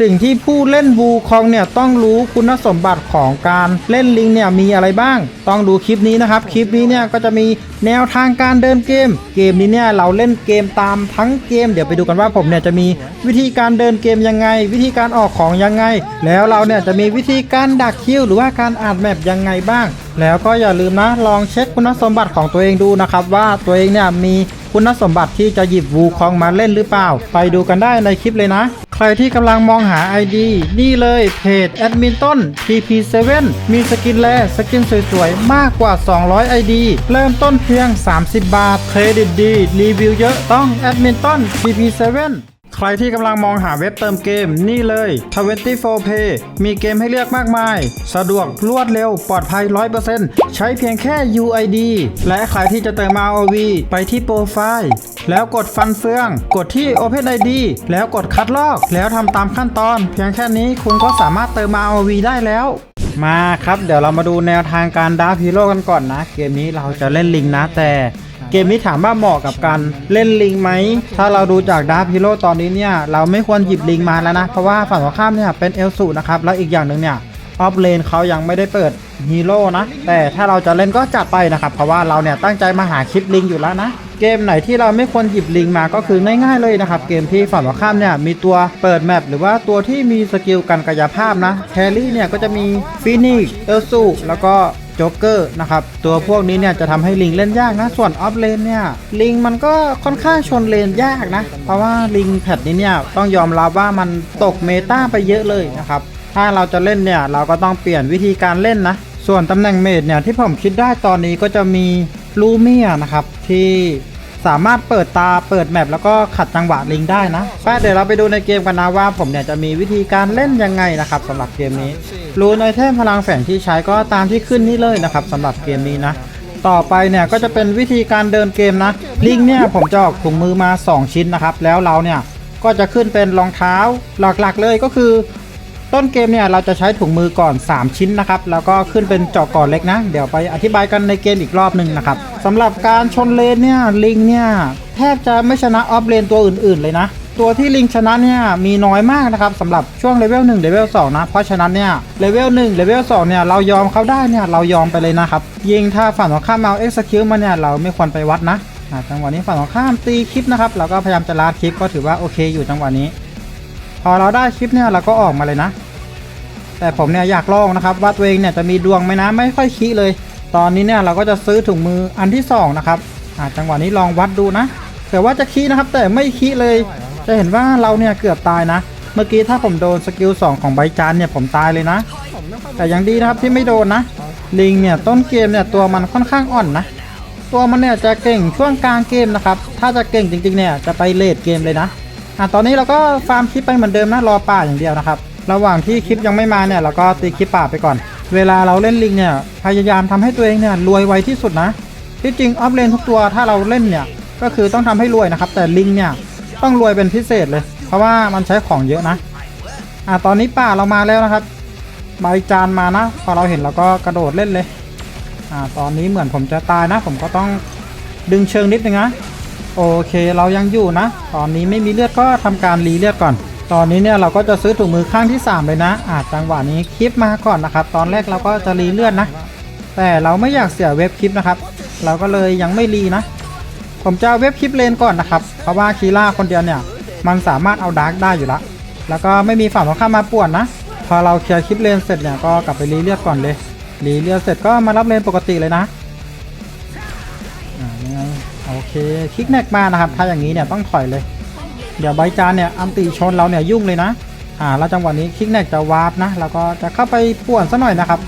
สิ่งที่ผู้เล่นวูคองเนี่ยต้องรู้คุณสมบัติของการเล่นลิงเนี่ยมีอะไรบ้าง ต้องดูคลิปนี้นะครับ คลิปนี้เนี่ยก็จะมีแนวทางการเดินเกม เกมนี้เนี่ยเราเล่นเกมตามทั้งเกม เดี๋ยวไปดูกันว่าผมเนี่ยจะมีวิธีการเดินเกมยังไง วิธีการออกของยังไง แล้วเราเนี่ยจะมีวิธีการดักคิวหรือว่าการอ่านแมปยังไงบ้าง แล้วก็อย่าลืมนะลองเช็คคุณสมบัติของตัวเองดูนะครับว่าตัวเองเนี่ยมี คุณสมบัติที่จะหยิบวูคองมาเล่นหรือเปล่า ไปดูกันได้ในคลิปเลยนะ ใครที่กำลังมองหา ID นี่เลยเพจแอดมินต้น TP7 มีสกินแลสกินสวยๆ มากกว่า 200 ID เริ่มต้นเพียง 30 บาท เครดิตดี รีวิวเยอะต้องแอดมินต้น TP7 ใครที่กำลังมองหาเว็บเติมเกมนี่เลย 24play มีเกมให้เลือกมากมาย สะดวกรวดเร็วปลอดภัย 100%ใช้เพียงแค่ UID และใครที่จะเติม ROV ไปที่โปรไฟล์ แล้วกดฟันเฟือง กดที่ Open ID แล้วกดคัดลอก แล้วทำตามขั้นตอน เพียงแค่นี้คุณก็สามารถเติม ROV ได้แล้วมาครับ เดี๋ยวเรามาดูแนวทางการดาร์ฟฮีโร่กันก่อนนะ เกมนี้เราจะเล่นลิงนะแต่ เกมนี้ถามว่าเหมาะกับการเล่นลิงไหม ถ้าเราดูจากดาร์ฟฮีโร่ตอนนี้เนี่ยเราไม่ควรหยิบลิงมาแล้วนะ เพราะว่าฝั่งตรงข้ามเนี่ยเป็นเอลสูนะครับ แล้วอีกอย่างหนึ่งเนี่ยออฟเลนเขายังไม่ได้เปิดฮีโร่นะ แต่ถ้าเราจะเล่นก็จัดไปนะครับ เพราะว่าเราเนี่ยตั้งใจมาหาคลิปลิงอยู่แล้วนะเกมไหนที่เราไม่ควรหยิบลิงมาก็คือง่ายๆเลยนะครับ เกมที่ฝั่งตรงข้ามเนี่ยมีตัวเปิดแมปหรือว่าตัวที่มีสกิลกันกายภาพนะแครี่เนี่ยก็จะมีฟินิกเอลซูแล้วก็ โจ๊กเกอร์นะครับตัวพวกนี้เนี่ยจะทำให้ลิงเล่นยากนะ ส่วนออฟเลนเนี่ยลิงมันก็ค่อนข้างชนเลนยากนะ เพราะว่าลิงแพทนี้เนี่ยต้องยอมรับว่ามันตกเมตาไปเยอะเลยนะครับถ้าเราจะเล่นเนี่ยเราก็ต้องเปลี่ยนวิธีการเล่นนะ ส่วนตำแหน่งเมดเนี่ยที่ผมคิดได้ตอนนี้ก็จะมีลูเมียนะครับที่สามารถเปิดตาเปิดแมปแล้วก็ขัดจังหวะลิงได้นะไปเดี๋ยวเราไปดูในเกมกันนะว่าผมเนี่ยจะมีวิธีการเล่นยังไงนะครับสำหรับเกมนี้ รูนไอเทมพลังแฝงที่ใช้ก็ตามที่ขึ้นนี่เลยนะครับสำหรับเกมนี้นะ ต่อไปเนี่ยก็จะเป็นวิธีการเดินเกมนะ ลิงเนี่ยผมจะออกถุงมือมา 2 ชิ้นนะครับ แล้วเราเนี่ยก็จะขึ้นเป็นรองเท้าหลักๆเลยก็คือ ต้นเกมเนี่ยเราจะใช้ถุงมือก่อน 3 ชิ้นนะครับ แล้วก็ขึ้นเป็นจาะก่อนเล็กนะ เดี๋ยวไปอธิบายกันในเกมอีกรอบหนึ่งนะครับสำหรับการชนเลนเนี่ยลิงเนี่ยแทบจะไม่ชนะออฟเลนตัวอื่น ๆ เลยนะ ตัวที่ลิงชนะเนี่ยมีน้อยมากนะครับสำหรับช่วงเลเวล1เลเวล2นะเพราะฉะนั้นเนี่ยเลเวล1เลเวล2เนี่ยเรายอมเขาได้เนี่ยเรายอมไปเลยนะครับยิงถ้าฝั่งตรงข้ามเอาเอ็กซ์คิวมาเนี่ยเราไม่ควรไปวัดนะจังหวะนี้ฝั่งตรงข้ามตีคลิปนะครับเราก็พยายามจะลาคลิปก็ถือว่าโอเคอยู่จังหวะนี้ พอเราได้คลิปเนี่ยเราก็ออกมาเลยนะ แต่ผมเนี่ยอยากลองนะครับว่าตัวเองเนี่ยจะมีดวงไหมนะไม่ค่อยขี้เลย ตอนนี้เนี่ยเราก็จะซื้อถุงมืออันที่สองนะครับจังหวะนี้ลองวัดดูนะเผื่ว่าจะขี้นะครับแต่ไม่ขี้เลย จะเห็นว่าเราเนี่ยเกือบตายนะ เมื่อกี้ถ้าผมโดนสกิล2ของใบจานเนี่ยผมตายเลยนะ แต่ยังดีนะครับที่ไม่โดนนะ ลิงเนี่ยต้นเกมเนี่ยตัวมันค่อนข้างอ่อนนะ ตัวมันเนี่ยจะเก่งช่วงกลางเกมนะครับ ถ้าจะเก่งจริงๆเนี่ยจะไปเลดเกมเลยนะ อะตอนนี้เราก็ฟาร์มคลิปไปเหมือนเดิมนะรอป่าอย่างเดียวนะครับ ระหว่างที่คลิปยังไม่มาเนี่ยเราก็ตีคลิปป่าไปก่อน เวลาเราเล่นลิงเนี่ยพยายามทำให้ตัวเองเนี่ยรวยไวที่สุดนะ ที่จริงออฟเลนทุกตัวถ้าเราเล่นเนี่ยก็คือต้องทำให้รวยนะครับ แต่ลิงเนี่ย ต้องรวยเป็นพิเศษเลย เพราะว่ามันใช้ของเยอะนะอะตอนนี้ป่าเรามาแล้วนะครับใบจานมานะ พอเราเห็นเราก็กระโดดเล่นเลยอ่าตอนนี้เหมือนผมจะตายนะ ผมก็ต้องดึงเชิงนิดนึงนะโอเคเรายังอยู่นะ ตอนนี้ไม่มีเลือดก็ทำการรีเลือดก่อน ตอนนี้เนี่ยเราก็จะซื้อถุงมือข้างที่ 3 เลยนะอาจังหวะนี้คลิปมาก่อนนะครับ ตอนแรกเราก็จะรีเลือดนะ แต่เราไม่อยากเสียเว็บคลิปนะครับ เราก็เลยยังไม่รีนะ ผมจะเอาเว็บคลิปเลนก่อนนะครับ เพราะว่าคีล่าคนเดียวเนี่ย มันสามารถเอาดาร์กได้อยู่ละ แล้วก็ไม่มีฝั่งตรงข้ามมาป่วนนะ พอเราเคลียร์คลิปเลนเสร็จเนี่ยก็กลับไปรีเลือดก่อนเลยรีเลือดเสร็จก็มารับเลนปกติเลยนะโอเคคลิกแนกมานะครับ ถ้าอย่างนี้เนี่ยต้องถอยเลย เดี๋ยวใบจานเนี่ยอันติชนเราเนี่ยยุ่งเลยนะ อ่าแล้วจังหวะนี้คลิกแนกจะวาร์ปนะ แล้วก็จะเข้าไปป่วนซะหน่อยนะครับ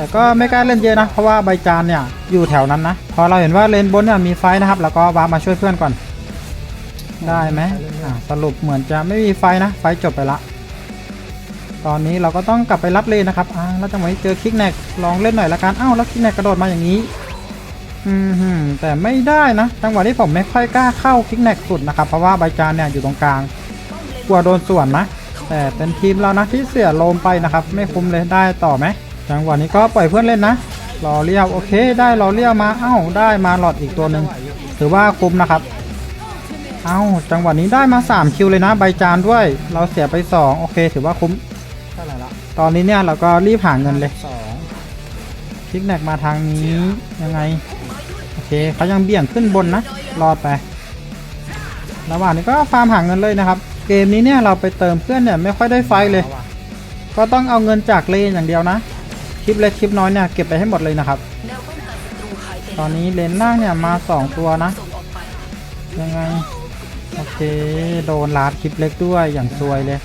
แต่ก็ไม่กล้าเล่นเยอะนะ เพราะว่าใบจานเนี่ยอยู่แถวนั้นนะ พอเราเห็นว่าเลนบนเนี่ยมีไฟนะครับ แล้วก็วาร์ปมาช่วยเพื่อนก่อน ได้ไหมอ่าสรุปเหมือนจะไม่มีไฟนะ ไฟจบไปละ ตอนนี้เราก็ต้องกลับไปรับเลนนะครับอ่าแล้วจังหวะนี้เจอคลิกแนกลองเล่นหน่อยละกันอ้าวแล้วคลิกแนกกระโดดมาอย่างนี้อืมหืมแต่ไม่ได้นะ จังหวะที่ผมไม่ค่อยกล้าเข้าคลิกแนกสุดนะครับ เพราะว่าใบจานเนี่ยอยู่ตรงกลาง กลัวโดนส่วนนะแต่เป็นทีมเรานะที่เสียโลมไปนะครับ ไม่คุ้มเลยได้ต่อไหม จังหวะนี้ก็ปล่อยเพื่อนเล่นนะรอเลี้ยวโอเค ได้รอเลี้ยวมาเอ้าได้มาหลอดอีกตัวหนึ่งถือว่าคุ้มนะครับเอ้าจังหวะนี้ได้มา 3 คิวเลยนะ ใบจานด้วย เราเสียไป 2 โอเค ถือว่าคุ้มเท่าไหร่ละตอนนี้เนี่ยเราก็รีบหาเงินเลยสองคลิกแนกมาทางนี้ยังไงโอเคเขายังเบี่ยงขึ้นบนนะรอดไประหว่างนี้ก็ฟาร์มหาเงินเลยนะครับ เกมนี้เนี่ยเราไปเติมเพื่อนเนี่ยไม่ค่อยได้ไฟท์เลยเอาว่ะก็ต้องเอาเงินจากเลนอย่างเดียวนะ คลิปเล็กคลิปน้อยเนี่ยเก็บไปให้หมดเลยนะครับ ตอนนี้เลนล่างเนี่ยมา2ตัวนะ ยังไง โอเค โดนลาดคลิปเล็กด้วยอย่างซวยเลย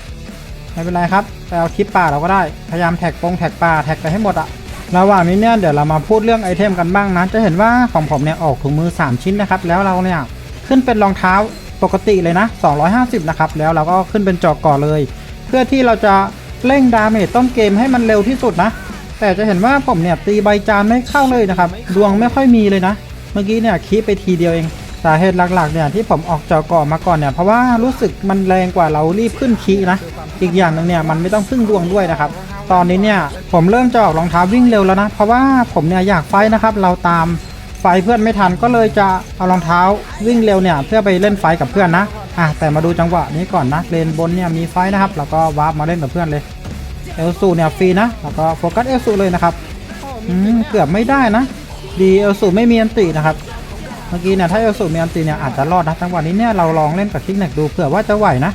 ไม่เป็นไรครับไปเอาคลิปป่าเราก็ได้ พยายามแท็กปงแท็กป่าแท็กไปให้หมดอะระหว่างนี้เนี่ยเดี๋ยวเรามาพูดเรื่องไอเทมกันบ้างนะ จะเห็นว่าของผมเนี่ยออกถุงมือ 3 ชิ้นนะครับ แล้วเราเนี่ยขึ้นเป็นรองเท้าปกติเลยนะ 250 นะครับ แล้วเราก็ขึ้นเป็นจอกก่อเลย เพื่อที่เราจะเร่งดาเมจต้นเกมให้มันเร็วที่สุดนะ แต่จะเห็นว่าผมเนี่ยตีใบจานไม่เข้าเลยนะครับ ดวงไม่ค่อยมีเลยนะ เมื่อกี้เนี่ยคีไปทีเดียวเอง สาเหตุหลักๆเนี่ยที่ผมออกจอก่อมาก่อนเนี่ยเพราะว่ารู้สึกมันแรงกว่าเรารีบขึ้นคีนะ อีกอย่างหนึ่งเนี่ยมันไม่ต้องพึ่งดวงด้วยนะครับ ตอนนี้เนี่ยผมเริ่มจะออกรองเท้าวิ่งเร็วแล้วนะ เพราะว่าผมเนี่ยอยากไฟนะครับ เราตามไฟเพื่อนไม่ทันก็เลยจะเอารองเท้าวิ่งเร็วเนี่ยเพื่อไปเล่นไฟกับเพื่อนนะอะแต่มาดูจังหวะนี้ก่อนนะเลนบนเนี่ยมีไฟนะครับ แล้วก็วาร์ปมาเล่นกับเพื่อนเลย เอลซูเนี่ยฟรีนะ แล้วก็โฟกัสเอลซูเลยนะครับอืมเกือบไม่ได้นะ ดีเอลสูไม่มีอันตินะครับ เมื่อกี้เนี่ยถ้าเอลสูมีอันติเนี่ยอาจจะรอดนะจังหวะนี้เนี่ยเราลองเล่นกับคิกแนกดูเผื่อว่าจะไหวนะ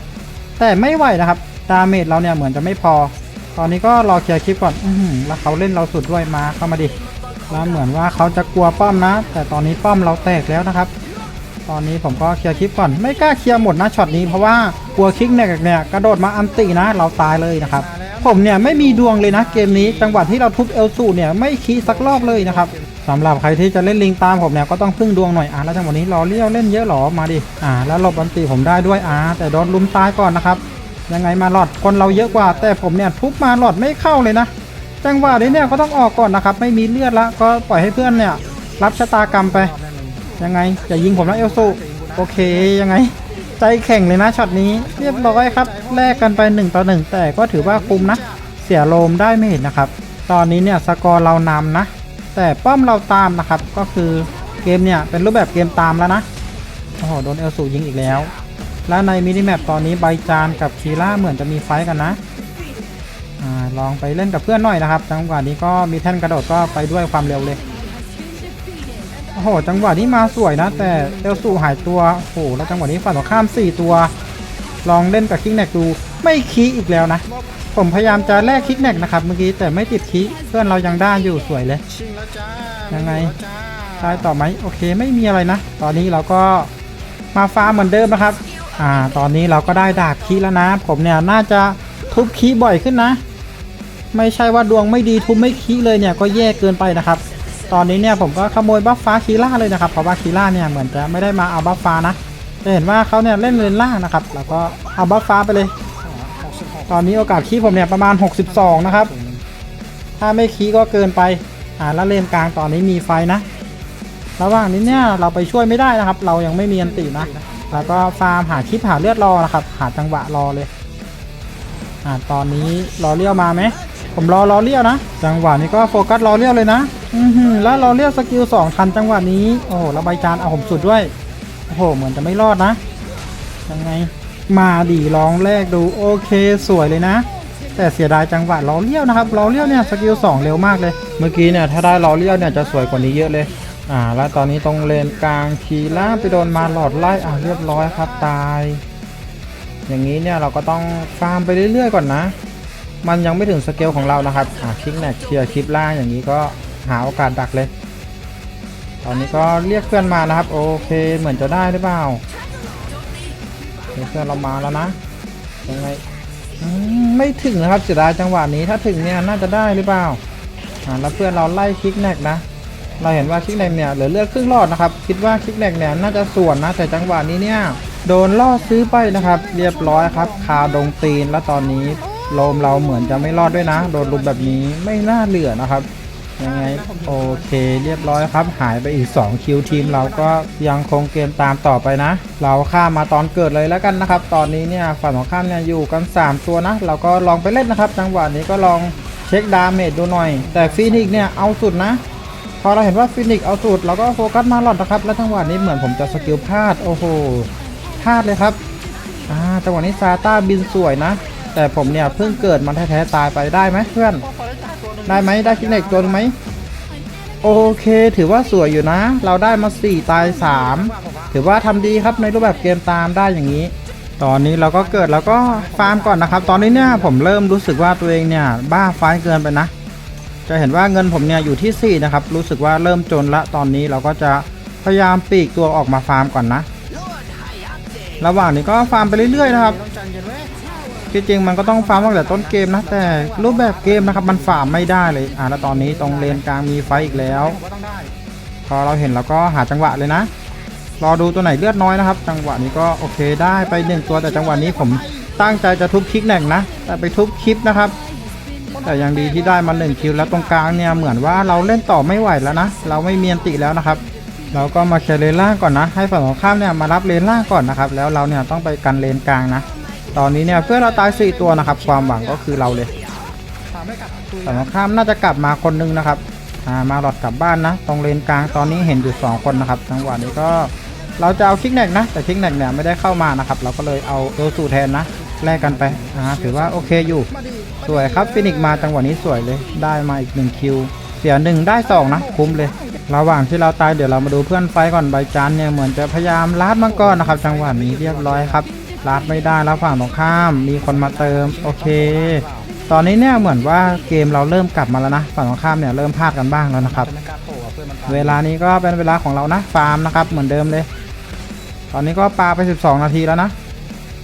แต่ไม่ไหวนะครับ ดาเมจเราเนี่ยเหมือนจะไม่พอ ตอนนี้ก็รอเคลียร์คลิปก่อน อือหือแล้วเขาเล่นเราสุดด้วยมาเข้ามาดิ แล้วเหมือนว่าเขาจะกลัวป้อมนะ แต่ตอนนี้ป้อมเราแตกแล้วนะครับตอนนี้ผมก็เคลียร์คลิปก่อนไม่กล้าเคลียร์หมดนะช็อตนี้เพราะว่ากลัวคิกแนกเนี่ยกระโดดมาอันตินะ เราตายเลยนะครับ ผมเนี่ยไม่มีดวงเลยนะเกมนี้จังหวะที่เราทุบเอลสูเนี่ยไม่คีสักรอบเลยนะครับสำหรับใครที่จะเล่นลิงตามผมเนี่ยก็ต้องพึ่งดวงหน่อยอะแล้วจังหวะนี้รอเลี้ยวเล่นเยอะหรอมาดิอ่าแล้วหลบอันตีผมได้ด้วยอ่าแต่โดนลุมตายก่อนนะครับยังไงมาหลอดคนเราเยอะกว่า แต่ผมเนี่ยทุบมาหลอดไม่เข้าเลยนะ จังหวะนี้เนี่ยก็ต้องออกก่อนนะครับไม่มีเลือดละก็ปล่อยให้เพื่อนเนี่ยรับชะตากรรมไป ยังไงอย่ายิงผมนะเอลสูโอเคยังไง ใจแข็งเลยนะช็อตนี้เรียบร้อยครับแลกกันไป1ต่อ1แต่ก็ถือว่าคุ้มนะ เสียโลมได้ไม่เห็นนะครับ ตอนนี้เนี่ยสกอร์เรานำนะ แต่ป้อมเราตามนะครับ ก็คือเกมเนี่ยเป็นรูปแบบเกมตามแล้วนะโอ้โหโดนเอลสูยิงอีกแล้ว แล้วในมินิแมปตอนนี้ใบจานกับคีร่าเหมือนจะมีไฟกันนะอลองไปเล่นกับเพื่อนหน่อยนะครับจังหวะนี้ก็มีแท่นกระโดดก็ไปด้วยความเร็วเลย โอ้โห จังหวะนี้มาสวยนะ แต่เอลสูหายตัว โอ้โห แล้วจังหวะนี้ฝั่งตรงข้าม 4 ตัว ลองเล่นกับคิกแนกดู ไม่คีอีกแล้วนะ ผมพยายามจะแลกคิกแนกนะครับ เมื่อกี้แต่ไม่ติดคีเพื่อนเรายังได้อยู่สวยเลย ยังไงได้ต่อไหมโอเค ไม่มีอะไรนะ ตอนนี้เราก็มาฟาร์มเหมือนเดิมนะครับ อ่า ตอนนี้เราก็ได้ดาบคีแล้วนะ ผมเนี่ยน่าจะทุบคีบ่อยขึ้นนะ ไม่ใช่ว่าดวงไม่ดีทุบไม่คีเลยเนี่ยก็แย่เกินไปนะครับ ตอนนี้เนี่ยผมก็ขโมยบัฟฟ้าคีล่าเลยนะครับเพราะว่าคีล่าเนี่ยเหมือนจะไม่ได้มาเอาบัฟฟ้านะจะเห็นว่าเขาเนี่ยเล่นเลนล่างนะครับ แล้วก็เอาบัฟฟ้าไปเลย ตอนนี้โอกาสคีผมเนี่ยประมาณ 62 นะครับ ถ้าไม่คีก็เกินไปอ่าแล้วเลนกลางตอนนี้มีไฟนะ ระหว่างนี้เนี่ยเราไปช่วยไม่ได้นะครับ เรายังไม่มีอันตินะ แล้วก็ฟาร์มหาคลิปหาเลือดรอนะครับ หาจังหวะรอเลยอ่าตอนนี้รอเลี้ยวมาไหมผมรอรอเลี้ยวนะ จังหวะนี้ก็โฟกัสรอเลี้ยวเลยนะ อือหือแล้วรอเลี้ยวสกิลสองทันจังหวะนี้ โอ้โหแล้วใบจานเอาผมสุดด้วย โอ้โห เหมือนจะไม่รอดนะ ยังไง มาดีลองแรกดู โอเคสวยเลยนะ แต่เสียดายจังหวะล้อเลี้ยวนะครับล้อเลี้ยวเนี่ยสกิล2เร็วมากเลย เมื่อกี้เนี่ยถ้าได้ล้อเลี้ยวเนี่ยจะสวยกว่านี้เยอะเลย อ่า แล้วตอนนี้ตรงเลนกลางคีล่าไปโดนมาหลอดไล่อ่าเรียบร้อยครับตาย อย่างนี้เนี่ยเราก็ต้องฟาร์มไปเรื่อยๆก่อนนะ มันยังไม่ถึงสเกลของเรานะครับ อ่าคลิกแนกเคลียร์คลิปล่างอย่างนี้ก็ หาโอกาสดักเลย ตอนนี้ก็เรียกเพื่อนมานะครับ โอเคเหมือนจะได้หรือเปล่าเพื่อนเรามาแล้วนะยังไงอืมไม่ถึงนะครับเสียดายจังหวะนี้ถ้าถึงเนี่ยน่าจะได้หรือเปล่าอ่าแล้วเพื่อนเราไล่คลิกแนกนะ เราเห็นว่าคลิกแนกเนี่ยเหลือเลือดครึ่งหลอดนะครับ คิดว่าคลิกแนกเนี่ยน่าจะส่วนนะแต่จังหวะนี้เนี่ยโดนล่อซื้อไปนะครับ เรียบร้อยครับ คาดงตีนแล้วตอนนี้โลมเราเหมือนจะไม่รอดด้วยนะ โดนลุมแบบนี้ไม่น่าเหลือนะครับ ยังไงโอเคเรียบร้อยครับ หายไปอีก 2 คิวทีม เราก็ยังคงเกมตามต่อไปนะ เราข้ามมาตอนเกิดเลยแล้วกันนะครับ ตอนนี้เนี่ยฝั่งของข้ามเนี่ยอยู่กัน 3 ตัวนะ เราก็ลองไปเล่นนะครับ จังหวะนี้ก็ลองเช็คดาเมจดูหน่อย แต่ฟีนิกเนี่ยเอาสุดนะพอเราเห็นว่าฟินิกเอาสุดเราก็โฟกัสมาหลอดนะครับ แล้วจังหวะนี้เหมือนผมจะสกิลพลาด โอ้โหพลาดเลยครับอ่าจังหวะนี้ซาต้าบินสวยนะ แต่ผมเนี่ยเพิ่งเกิดมันแท้ๆตายไปได้ไหมเพื่อน ได้ไหมได้คิกเน็กตัวหนึงไหมโอเค ถือว่าสวยอยู่นะ เราได้มา 4 ตาย 3 ถือว่าทำดีครับในรูปแบบเกมตามได้อย่างนี้ ตอนนี้เราก็เกิดแล้วก็ฟาร์มก่อนนะครับ ตอนนี้เนี่ยผมเริ่มรู้สึกว่าตัวเองเนี่ยบ้าไฟเกินไปนะ จะเห็นว่าเงินผมเนี่ยอยู่ที่ 4 นะครับ รู้สึกว่าเริ่มจนละตอนนี้เราก็จะพยายามปลีกตัวออกมาฟาร์มก่อนนะ ระหว่างนี้ก็ฟาร์มไปเรื่อยๆนะครับ ที่จริงมันก็ต้องฟาร์มตั้งแต่ต้นเกมนะแต่รูปแบบเกมนะครับมันฟาร์มไม่ได้เลยอ่าแล้วตอนนี้ตรงเลนกลางมีไฟอีกแล้ว พอเราเห็นเราก็หาจังหวะเลยนะ รอดูตัวไหนเลือดน้อยนะครับ จังหวะนี้ก็โอเคได้ไปหนึ่งตัวแต่จังหวะนี้ผมตั้งใจจะทุบคลิกแหน่งนะ แต่ไปทุบคลิปนะครับ แต่ยังดีที่ได้มาหนึ่งคิวแล้วตรงกลางเนี่ยเหมือนว่าเราเล่นต่อไม่ไหวแล้วนะ เราไม่เมียนติแล้วนะครับเราก็มาเคลียร์เลนล่างก่อนนะ ให้ฝั่งตรงข้ามเนี่ยมารับเลนล่างก่อนนะครับ แล้วเราเนี่ยต้องไปกันเลนกลางนะ ตอนนี้เนี่ยเพื่อนเราตายสี่ตัวนะครับ ความหวังก็คือเราเลยถามไม่กลับตุยฝั่งตรงข้ามน่าจะกลับมาคนนึงนะครับอ่ามาหลอดกลับบ้านนะ ตรงเลนกลางตอนนี้เห็นอยู่2คนนะครับจังหวะนี้ก็เราจะเอาคิกแนกนะ แต่คิกแนกเนี่ยไม่ได้เข้ามานะครับ เราก็เลยเอาเอลสูแทนนะแลกกันไปอ่าถือว่าโอเคอยู่ สวยครับฟินิกมาจังหวะนี้สวยเลย ได้มาอีก1คิวเสียหนึ่งได้สองนะคุ้มเลยระหว่างที่เราตายเดี๋ยวเรามาดูเพื่อนไฟก่อนใบจานเนี่ยเหมือนจะพยายามลาดมังกรนะครับ จังหวะนี้เรียบร้อยครับ ลาดไม่ได้แล้วฝั่งตรงข้ามมีคนมาเติมโอเค ตอนนี้เนี่ยเหมือนว่าเกมเราเริ่มกลับมาแล้วนะฝั่งตรงข้ามเนี่ยเริ่มพลาดกันบ้างแล้วนะครับ เวลานี้ก็เป็นเวลาของเรานะฟาร์มนะครับเหมือนเดิมเลย ตอนนี้ก็ปาไป 12 นาทีแล้วนะ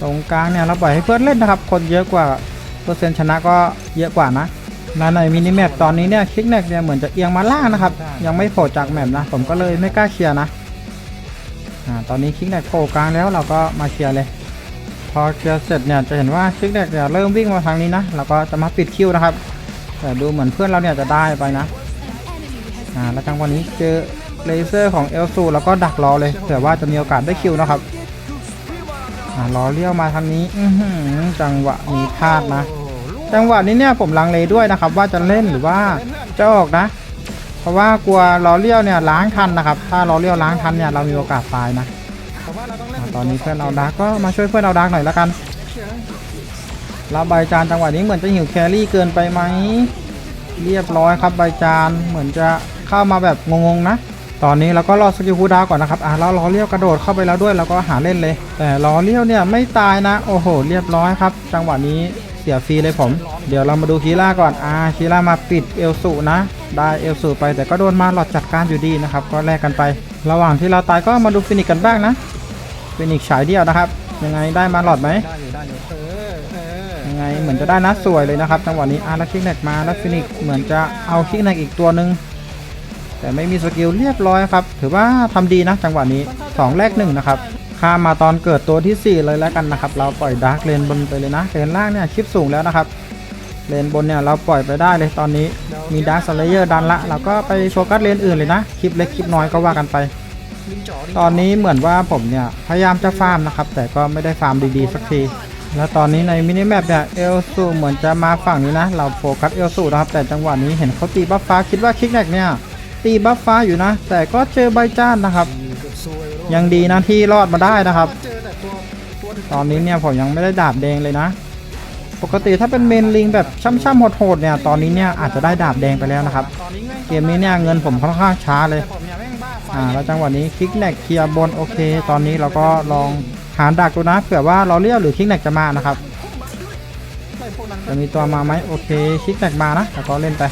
ตรงกลางเนี่ยเราปล่อยให้เพื่อนเล่นนะครับ คนเยอะกว่าเปอร์เซ็นต์ชนะก็เยอะกว่านะและในมินิแมปตอนนี้เนี่ยคิกแนกเนี่ยเหมือนจะเอียงมาล่างนะครับ ยังไม่โผล่จากแมปนะ ผมก็เลยไม่กล้าเคลียร์นะอ่าตอนนี้คิกแนกโผล่กลางแล้วเราก็มาเคลียร์เลย พอเคลียร์เสร็จเนี่ยจะเห็นว่าคิกแนกเนี่ยเริ่มวิ่งมาทางนี้นะเราก็จะมาปิดคิวนะครับ แต่ดูเหมือนเพื่อนเราเนี่ยจะได้ไปนะอ่าแล้วจังหวะนี้เจอเลเซอร์ของเอลซูแล้วก็ดักรอเลยเผื่อว่าจะมีโอกาสได้คิวนะครับอ่ารอเลี้ยวมาทางนี้อจังหวะนี้พลาดนะ จังหวะนี้เนี่ยผมลังเลด้วยนะครับ ว่าจะเล่นหรือว่าจะออกนะ เพราะว่ากลัวล้อเลี้ยวเนี่ยล้างทันนะครับ ถ้าล้อเลี้ยวล้างทันเนี่ยเรามีโอกาสตายนะ อนอ่าตอนนี้เพื่อนเอาดักก็มาช่วยเพื่อนเอาดักหน่อยละกันเชื่อแล้วใบจานจังหวะนี้เหมือนจะหิวแครี่เกินไปไหมเรียบร้อยครับใบจานเหมือนจะเข้ามาแบบงงๆนะ ตอนนี้เราก็รอสกิลคูดาวก่อนนะครับอะเราล้อเลี้ยวกระโดดเข้าไปแล้วด้วยเราก็หาเล่นเลย แต่ล้อเลี้ยวเนี่ยไม่ตายนะ โอ้โห เรียบร้อยครับ จังหวะนี้เสียฟรีเลยผม เดี๋ยวเรามาดูคีร่าก่อนอ่าคีร่ามาปิดเอลสูนะ ได้เอลสูไปแต่ก็โดนมาหลอดจัดการอยู่ดีนะครับ ก็แลกกันไประหว่างที่เราตายก็มาดูฟินิกกันบ้างนะ ฟินิกฉายเดียวนะครับ ยังไงได้มาหลอดไหมได้อยู่ได้อยู่เออเออยังไงเหมือนจะได้นะสวยเลยนะครับจังหวะนี้อาร์แล้วคิกแนกมาแล้วฟินิกซ์เหมือนจะเอาคิกแนกอีกตัวหนึ่งแต่ไม่มีสกิลเรียบร้อยครับ ถือว่าทำดีนะจังหวะนี้ 2 แรกหนึ่งนะครับข้ามมาตอนเกิดตัวทีสี่ 4 เลยแล้วกันนะครับ เราปล่อยดาร์กเลนบนไปเลยนะเลนล่างเนี่ยคลิปสูงแล้วนะครับ เลนบนเนี่ยเราปล่อยไปได้เลยตอนนี้มีดาร์กสเลเยอร์ดันละ เราก็ไปโฟกัสเลนอื่นเลยนะ คลิปเล็กคลิปน้อยก็ว่ากันไปลิงจ๋อลิง ตอนนี้เหมือนว่าผมเนี่ย พยายามจะฟาร์มนะครับ แต่ก็ไม่ได้ฟาร์มดีๆสักที แล้วตอนนี้ในมินิแมปเนี่ยเอลซูเหมือนจะมาฝั่งนี้นะ เราโฟกัสเอลซูนะครับแต่จังหวะนี้เห็นเขาตีบัฟฟ้าคิดว่าคิกแนกเนี่ย ตีบัฟฟ้าอยู่นะ แต่ก็เจอใบจ้านนะครับ ยังดีนะที่รอดมาได้นะครับ ตอนนี้เนี่ยผมยังไม่ได้ดาบแดงเลยนะ ปกติถ้าเป็นเมนลิงแบบช่ำๆโหดๆเนี่ยตอนนี้เนี่ยอาจจะได้ดาบแดงไปแล้วนะครับ เกมนี้เนี่ยเงินผมค่อนข้างช้าเลย อ่าแล้วจังหวะนี้คลิกแนกเคลียร์บนโอเค ตอนนี้เราก็ลองหาดักดูนะเผื่อว่าเราเลี้ยวหรือคลิกแนกจะมานะครับจะมีตัวมาไหมโอเคคลิกแนกมานะแล้วก็เล่นไป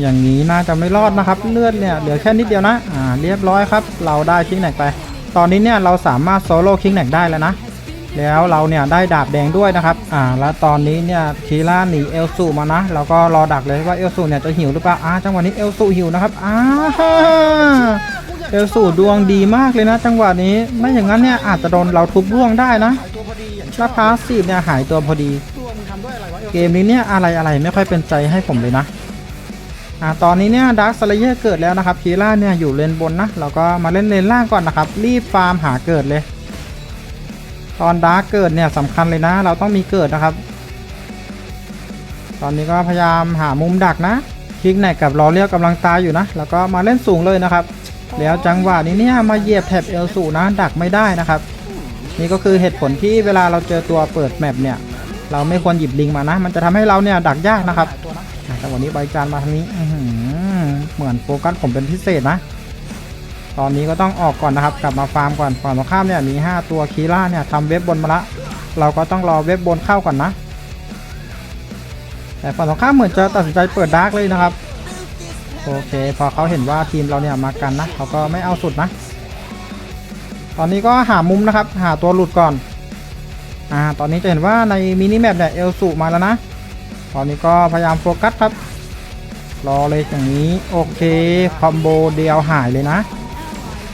อย่างนี้น่าจะไม่รอดนะครับ เลือดเนี่ยเหลือแค่นิดเดียวนะอ่าเรียบร้อยครับ เราได้คลิกแนกไป ตอนนี้เนี่ยเราสามารถโซโล่คลิกแนกได้แล้วนะ แล้วเราเนี่ยได้ดาบแดงด้วยนะครับ อ่า แล้วตอนนี้เนี่ยคีร่าหนีเอลซูมานะ เราก็รอดักเลยว่าเอลซูเนี่ยจะหิวหรือเปล่า อ่า จังหวะนี้เอลซูหิวนะครับ อ่าเอลซูดวงดีมากเลยนะ จังหวะนี้ ไม่อย่างนั้นเนี่ยอาจจะโดนเราทุบร่วงได้นะหายตัวพางชอแล้บพาสซีฟเนี่ยหายตัวพอดี เกมนี้เนี่ยอะไรอะไรไม่ค่อยเป็นใจให้ผมเลยนะอ่าตอนนี้เนี่ยดาร์คสเลเยอร์เกิดแล้วนะครับคีร่าเนี่ยอยู่เลนบนนะ เราก็มาเล่นเลนล่างก่อนนะครับ รีบฟาร์มหาเกิดเลย ตอนดาร์กเกิดเนี่ยสำคัญเลยนะ เราต้องมีเกิดนะครับ ตอนนี้ก็พยายามหามุมดักนะ คลิกไหนกับรอเลี้ยวกำลังตายอยู่นะ แล้วก็มาเล่นสูงเลยนะครับ แล้วจังหวะนี้เนี่ยมาเหยียบแถบเอลสูนะ ดักไม่ได้นะครับ นี่ก็คือเหตุผลที่เวลาเราเจอตัวเปิดแมปเนี่ย เราไม่ควรหยิบลิงมานะ มันจะทำให้เราเนี่ยดักยากนะครับแต่วันนี้ใบจานมาทางนี้เหมือนโฟกัสผมเป็นพิเศษนะ ตอนนี้ก็ต้องออกก่อนนะครับ กลับมาฟาร์มก่อนฝั่งตรงข้ามเนี่ยมี 5 ตัวคีล่าเนี่ยทำเว็บบนมาละ เราก็ต้องรอเว็บบนเข้าก่อนนะ แต่ฝั่งตรงข้ามเหมือนจะตัดสินใจเปิดดาร์กเลยนะครับ โอเค พอเขาเห็นว่าทีมเราเนี่ยมากันนะเขาก็ไม่เอาสุดนะ ตอนนี้ก็หามุมนะครับ หาตัวหลุดก่อนอ่าตอนนี้จะเห็นว่าในมินิแมปเนี่ยเอลสูมาแล้วนะตอนนี้ก็พยายามโฟกัสครับรอเลยอย่างนี้ โอเค คอมโบเดียวหายเลยนะ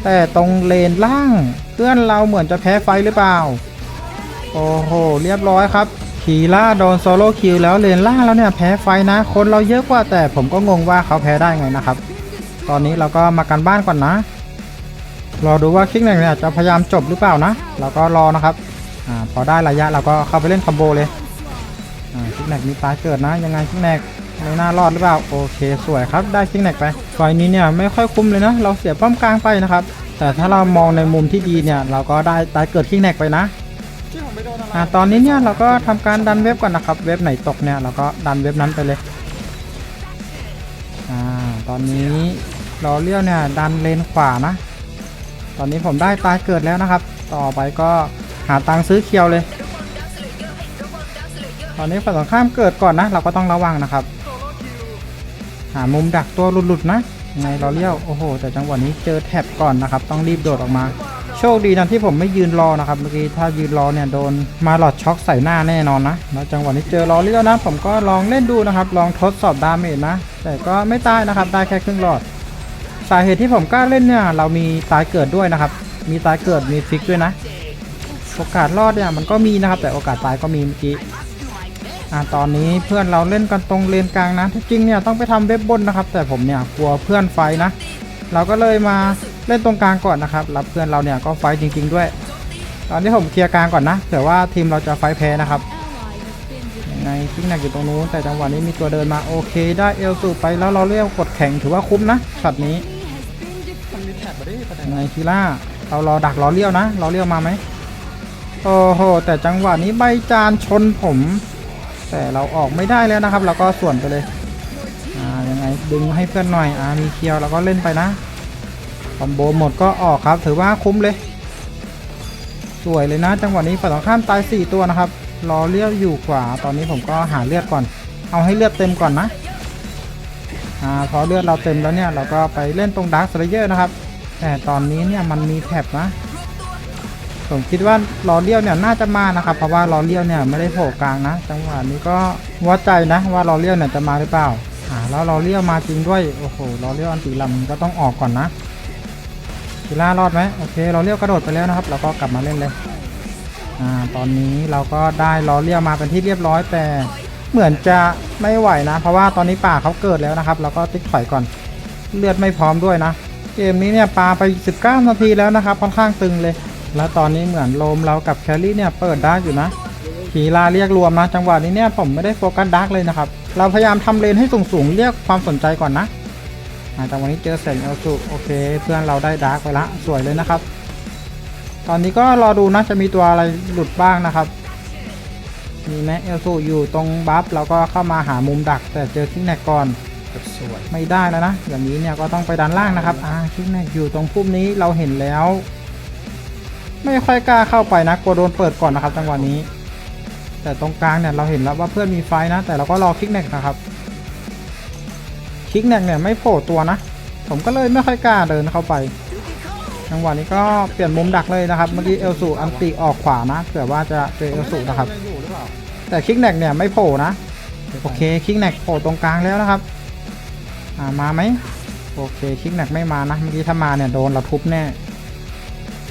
แต่ตรงเลนล่างเพื่อนเราเหมือนจะแพ้ไฟหรือเปล่า โอ้โห เรียบร้อยครับคีล่าโดนโซโล่คิวแล้วเลนล่างแล้วเนี่ยแพ้ไฟนะ คนเราเยอะกว่าแต่ผมก็งงว่าเขาแพ้ได้ไงนะครับ ตอนนี้เราก็มากันบ้านก่อนนะ รอดูว่าคิกแนกเนี่ยจะพยายามจบหรือเปล่านะ เราก็รอนะครับอพอได้ระยะเราก็เข้าไปเล่นคอมโบเลยอ่าคิกแนกมีตายเกิดนะยังไงคิกแนก ไม่น่ารอดหรือเปล่าโอเคสวยครับได้คิกแนกไปไฟนี้เนี่ยไม่ค่อยคุ้มเลยนะ เราเสียป้อมกลางไปนะครับ แต่ถ้าเรามองในมุมที่ดีเนี่ยเราก็ได้ตายเกิดคิกแนกไปนะนอะไรอ่าตอนนี้เนี่ยเราก็ทำการดันเว็บก่อนนะครับ เว็บไหนตกเนี่ยเราก็ดันเว็บนั้นไปเลยอ่าตอนนี้เราเลี้ยวเนี่ยดันเลนขวานะ ตอนนี้ผมได้ตายเกิดแล้วนะครับ ต่อไปก็หาตังซื้อเคียวเลย ตอนนี้ฝั่งตรงข้ามเกิดก่อนนะ เราก็ต้องระวังนะครับามุมดักตัวหลุดๆนะยังไงเราเลี้ยวโอ้โห แต่จังหวะนี้เจอแท็บก่อนนะครับ ต้องรีบโดดออกมา โชคดีนะที่ผมไม่ยืนรอนะครับ เมื่อกี้ถ้ายืนรอเนี่ยโดนมาหลอดช็อกใส่หน้าแน่นอนนะแล้วจังหวะนี้เจอรอเลี้ยวนะ ผมก็ลองเล่นดูนะครับ ลองทดสอบดาเมจนะ แต่ก็ไม่ตายนะครับ ได้แค่ครึ่งหลอด สาเหตุที่ผมกล้าเล่นเนี่ย เรามีตายเกิดด้วยนะครับ มีตายเกิดมีฟิกด้วยนะ โอกาสรอดเนี่ยมันก็มีนะครับ แต่โอกาสตายก็มีเมื่อกี้ อ่าตอนนี้เพื่อนเราเล่นกันตรงเลนกลางนะที่จริงเนี่ยต้องไปทำเว็บบนนะครับ แต่ผมเนี่ยกลัวเพื่อนไฟนะ เราก็เลยมาเล่นตรงกลางก่อนนะครับรับเพื่อนเราเนี่ยก็ไฟจริง ๆ ด้วย ตอนนี้ผมเคลียร์กลางก่อนนะเผื่อว่าทีมเราจะไฟแพ้นะครับยังไงคิกแนกอยู่ตรงนู้นแต่จังหวะนี้มีตัวเดินมาโอเค ได้เอลสูไปแล้วเราเรียกกดแข่งถือว่าคุ้มนะช็อตนี้มันมีแท็บมาดิแสดงยังไงคีล่าเรารอดักรอเลี้ยวนะรอเลี้ยวมาไหมโอ้โหแต่จังหวะนี้ใบจานชนผม แต่เราออกไม่ได้แล้วนะครับ เราก็ส่วนไปเลยอ่ายังไงดึงให้เพื่อนหน่อยอ่ามีเคียวเราก็เล่นไปนะคอมโบหมดก็ออกครับถือว่าคุ้มเลย สวยเลยนะจังหวะนี้ฝั่งตรงข้ามตาย 4 ตัวนะครับรอเลือดอยู่ขวาตอนนี้ผมก็หาเลือดก่อน เอาให้เลือดเต็มก่อนนะอ่าพอเลือดเราเต็มแล้วเนี่ยเราก็ไปเล่นตรงดาร์คสเลเยอร์นะครับแต่ตอนนี้เนี่ยมันมีแท็บนะ ผมคิดว่าล้อเลี้ยวเนี่ยน่าจะมานะครับ เพราะว่าล้อเลี้ยวเนี่ยไม่ได้โผล่กลางนะ จังหวะนี้ก็วัดใจนะว่าล้อเลี้ยวเนี่ยจะมาหรือเปล่าอ่าแล้วล้อเลี้ยวมาจริงด้วยโอ้โหล้อเลี้ยวอันตีลำก็ต้องออกก่อนนะกีล่ารอดไหมโอเคล้อเลี้ยวกระโดดไปแล้วนะครับ เราก็กลับมาเล่นเลยอ่าตอนนี้เราก็ได้ล้อเลี้ยวมาเป็นที่เรียบร้อยแต่เหมือนจะไม่ไหวนะ เพราะว่าตอนนี้ป่าเขาเกิดแล้วนะครับ เราก็ติ๊กถอยก่อนเลือดไม่พร้อมด้วยนะ เกมนี้เนี่ยปาไป 19 นาทีแล้วนะครับค่อนข้างตึงเลย แล้วตอนนี้เหมือนโลมเรากับแคลรี่เนี่ยเปิดดาร์กอยู่นะขีลาเรียกรวมนะ จังหวะนี้เนี่ยผมไม่ได้โฟกัสดาร์กเลยนะครับ เราพยายามทำเลนให้สูงๆ เรียกความสนใจก่อนนะอ่าจังหวะนี้เจอแสงเอลสุโอเค เพื่อนเราได้ดาร์กไปละสวยเลยนะครับ ตอนนี้ก็รอดูนะจะมีตัวอะไรหลุดบ้างนะครับมีไหมเอลสุอยู่ตรงบัฟเราก็เข้ามาหามุมดัก แต่เจอคิกแนกก่อนสวยไม่ได้แล้วนะอย่างนี้เนี่ยก็ต้องไปด้านล่างนะครับอ่าคิกแนกอยู่ตรงพุ่มนี้เราเห็นแล้ว ไม่ค่อยกล้าเข้าไปนะกลัวโดนเปิดก่อนนะครับจังหวะนี้ แต่ตรงกลางเนี่ยเราเห็นแล้วว่าเพื่อนมีไฟนะ แต่เราก็รอคิกแนกนะครับคิกแนกเนี่ยไม่โผล่ตัวนะ ผมก็เลยไม่ค่อยกล้าเดินเข้าไปจังหวะนี้ก็เปลี่ยนมุมดักเลยนะครับเมื่อกี้เอลสูอันติออกขวานะเผื่อว่าจะเจอเอลสูนะครับ แต่คิกแนกเนี่ยไม่โผล่นะโอเคคิกแนกโผล่ตรงกลางแล้วนะครับมาไหมโอเคคิกแนกไม่มานะเมื่อกี้ถ้ามาเนี่ยโดนเราทุบแน่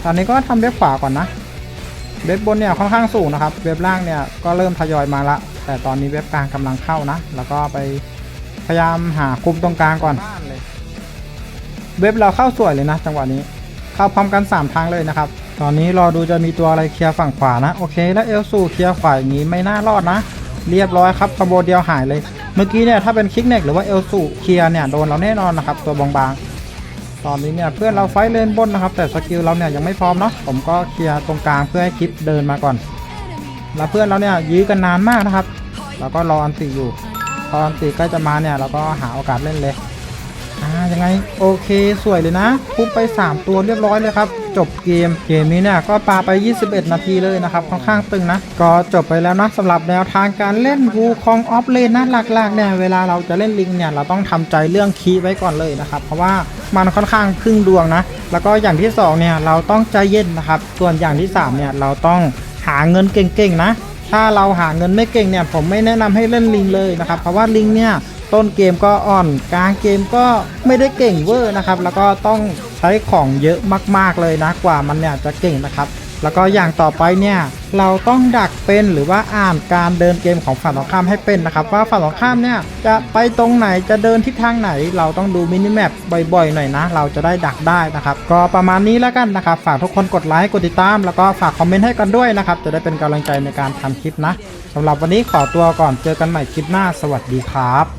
ตอนนี้ก็ทำเว็บขวาก่อนนะเว็บบนเนี่ยค่อนข้างสูงนะครับ เว็บล่างเนี่ยก็เริ่มทยอยมาละ แต่ตอนนี้เว็บกลางกำลังเข้านะ แล้วก็ไปพยายามหาคุมตรงกลางก่อนเลยเว็บเราเข้าสวยเลยนะ จังหวะนี้ เข้าพร้อมกัน 3 ทางเลยนะครับ ตอนนี้รอดูจะมีตัวอะไรเคลียร์ฝั่งขวานะ โอเค แล้วเอลสูเคลียร์ขวาอย่างนี้ไม่น่ารอดนะ เรียบร้อยครับคอมโบเดียวหายเลย เมื่อกี้เนี่ยถ้าเป็นคิกเน็กหรือว่าเอลสูเคลียร์เนี่ยโดนเราแน่นอนนะครับตัวบางๆ ตอนนี้เนี่ยเพื่อนเราไฟเลนบนนะครับ แต่สกิลเราเนี่ยยังไม่พร้อมเนาะผมก็เคลียร์ตรงกลางเพื่อให้คลิปเดินมาก่อน แล้วเพื่อนเราเนี่ยยื้อกันนานมากนะครับ แล้วก็รออันติอยู่พออันติใกล้จะมาเนี่ยเราก็หาโอกาสเล่นเลยอ่ายังไงโอเคสวยเลยนะปุ๊บไป 3 ตัวเรียบร้อยเลยครับ จบเกมเกมนี้เนี่ยก็ปาไป 21 นาทีเลยนะครับค่อนข้างตึงนะ ก็จบไปแล้วนะสำหรับแนวทางการเล่นวูคองออฟเลนนะหลักๆเนี่ยเวลาเราจะเล่นลิงเนี่ยเราต้องทำใจเรื่องคีย์ไว้ก่อนเลยนะครับ เพราะว่า มันค่อนข้างครึ่งดวงนะ แล้วก็อย่างที่สองเนี่ยเราต้องใจเย็นนะครับ ส่วนอย่างที่สามเนี่ยเราต้องหาเงินเก่งๆนะ ถ้าเราหาเงินไม่เก่งเนี่ยผมไม่แนะนำให้เล่นลิงเลยนะครับ เพราะว่าลิงเนี่ยต้นเกมก็อ่อน กลางเกมก็ไม่ได้เก่งเวอร์นะครับ แล้วก็ต้องใช้ของเยอะมากๆเลยนะ กว่ามันเนี่ยจะเก่งนะครับ แล้วก็อย่างต่อไปเนี่ยเราต้องดักเป็นหรือว่าอ่านการเดินเกมของฝั่งตรงข้ามให้เป็นนะครับ ว่าฝั่งตรงข้ามเนี่ยจะไปตรงไหนจะเดินทิศทางไหน เราต้องดูมินิแมปบ่อยๆหน่อยนะ เราจะได้ดักได้นะครับ ก็ประมาณนี้แล้วกันนะครับ ฝากทุกคนกดไลค์กดติดตาม แล้วก็ฝากคอมเมนต์ให้กันด้วยนะครับ จะได้เป็นกำลังใจในการทำคลิปนะสำหรับวันนี้ขอตัวก่อนเจอกันใหม่คลิปหน้า สวัสดีครับ